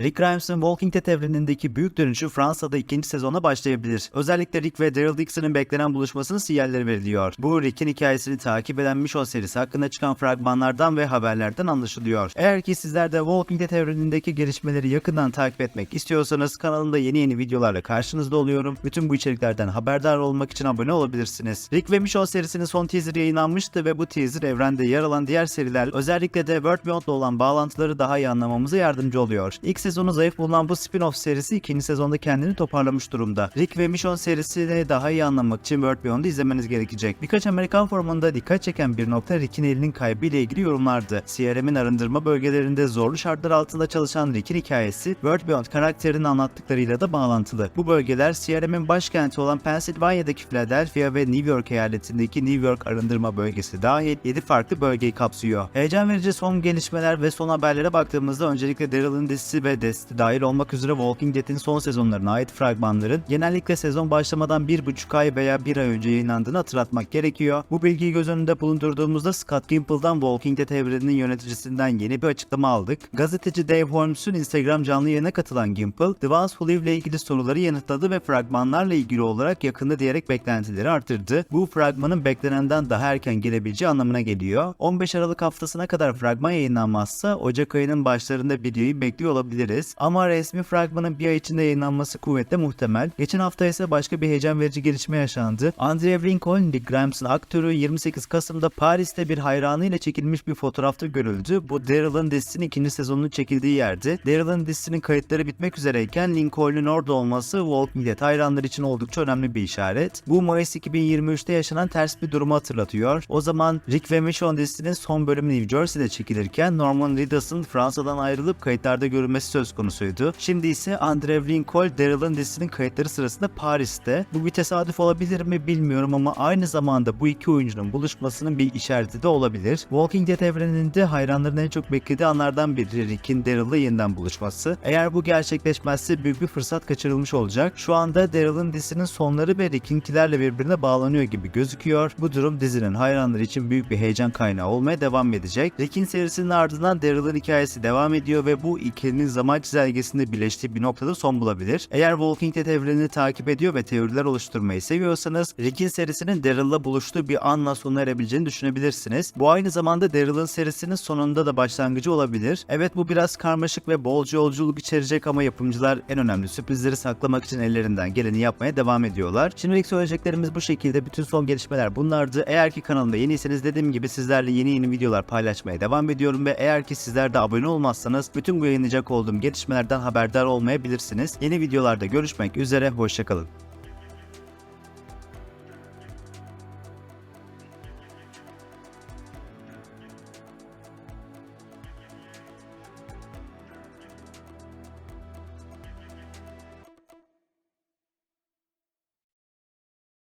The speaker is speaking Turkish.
Rick Grimes'ın Walking Dead evrenindeki büyük dönüşü Fransa'da ikinci sezona başlayabilir. Özellikle Rick ve Daryl Dixon'ın beklenen buluşmasının sinyalleri veriliyor. Bu Rick'in hikayesini takip eden Mission serisi hakkında çıkan fragmanlardan ve haberlerden anlaşılıyor. Eğer ki sizler de Walking Dead evrenindeki gelişmeleri yakından takip etmek istiyorsanız kanalımda yeni yeni videolarla karşınızda oluyorum. Bütün bu içeriklerden haberdar olmak için abone olabilirsiniz. Rick ve Mission serisinin son teaser yayınlanmıştı ve bu teaser evrende yer alan diğer seriler özellikle de World Beyond'la olan bağlantıları daha iyi anlamamıza yardımcı oluyor. İlk sezonu zayıf bulunan bu spin-off serisi ikinci sezonda kendini toparlamış durumda. Rick ve Mission serisini daha iyi anlamak için World Beyond'u izlemeniz gerekecek. Birkaç Amerikan forumunda dikkat çeken bir nokta Rick'in elinin kaybı ile ilgili yorumlardı. CRM'in arındırma bölgelerinde zorlu şartlar altında çalışan Rick'in hikayesi World Beyond karakterinin anlattıklarıyla da bağlantılı. Bu bölgeler CRM'in başkenti olan Pennsylvania'daki Philadelphia ve New York eyaletindeki New York arındırma bölgesi dahil 7 farklı bölgeyi kapsıyor. Heyecan verici son gelişmeler ve son haberlere baktığımızda öncelikle Daryl'ın dizisi ve Desti dahil olmak üzere Walking Dead'in son sezonlarına ait fragmanların genellikle sezon başlamadan 1,5 ay veya 1 ay önce yayınlandığını hatırlatmak gerekiyor. Bu bilgiyi göz önünde bulundurduğumuzda Scott Gimple'dan Walking Dead evreninin yöneticisinden yeni bir açıklama aldık. Gazeteci Dave Holmes'un Instagram canlı yayına katılan Gimple, The Ones Who Live ile ilgili soruları yanıtladı ve fragmanlarla ilgili olarak yakında diyerek beklentileri arttırdı. Bu fragmanın beklenenden daha erken gelebileceği anlamına geliyor. 15 Aralık haftasına kadar fragman yayınlanmazsa Ocak ayının başlarında videoyu bekliyor olabiliriz. Ama resmi fragmanın bir ay içinde yayınlanması kuvvetle muhtemel. Geçen hafta ise başka bir heyecan verici gelişme yaşandı. Andrea Lincoln, Rick Grimes'ın aktörü 28 Kasım'da Paris'te bir hayranıyla çekilmiş bir fotoğrafta görüldü. Bu Daryl'ın dizisinin ikinci sezonunun çekildiği yerdi. Daryl'ın dizisinin kayıtları bitmek üzereyken Lincoln'un orada olması Walking Dead hayranları için oldukça önemli bir işaret. Bu Mayıs 2023'te yaşanan ters bir durumu hatırlatıyor. O zaman Rick ve Michonne dizisinin son bölümü New Jersey'de çekilirken Norman Reedus'ın Fransa'dan ayrılıp kayıtlarda görülmesi söz konusuydu. Şimdi ise Andrew Lincoln Daryl'ın dizisinin kayıtları sırasında Paris'te. Bu bir tesadüf olabilir mi bilmiyorum ama aynı zamanda bu iki oyuncunun buluşmasının bir işareti de olabilir. Walking Dead evreninde hayranların en çok beklediği anlardan biri Rick'in Daryl'la yeniden buluşması. Eğer bu gerçekleşmezse büyük bir fırsat kaçırılmış olacak. Şu anda Daryl'ın dizisinin sonları ve Rick'inkilerle birbirine bağlanıyor gibi gözüküyor. Bu durum dizinin hayranları için büyük bir heyecan kaynağı olmaya devam edecek. Rick'in serisinin ardından Daryl'ın hikayesi devam ediyor ve bu ikilinin zaman çizelgesinde birleştiği bir noktada son bulabilir. Eğer Walking Dead evrenini takip ediyor ve teoriler oluşturmayı seviyorsanız Rick'in serisinin Daryl'la buluştuğu bir anla sona erebileceğini düşünebilirsiniz. Bu aynı zamanda Daryl'ın serisinin sonunda da başlangıcı olabilir. Evet bu biraz karmaşık ve bolca yolculuk içerecek ama yapımcılar en önemli sürprizleri saklamak için ellerinden geleni yapmaya devam ediyorlar. Şimdilik söyleyeceklerimiz bu şekilde. Bütün son gelişmeler bunlardı. Eğer ki kanalımda yeniyseniz dediğim gibi sizlerle yeni yeni videolar paylaşmaya devam ediyorum ve eğer ki sizler de abone olmazsanız bütün bu yayınlayacak olduğum gelişmelerden haberdar olmayabilirsiniz. Yeni videolarda görüşmek üzere, hoşçakalın.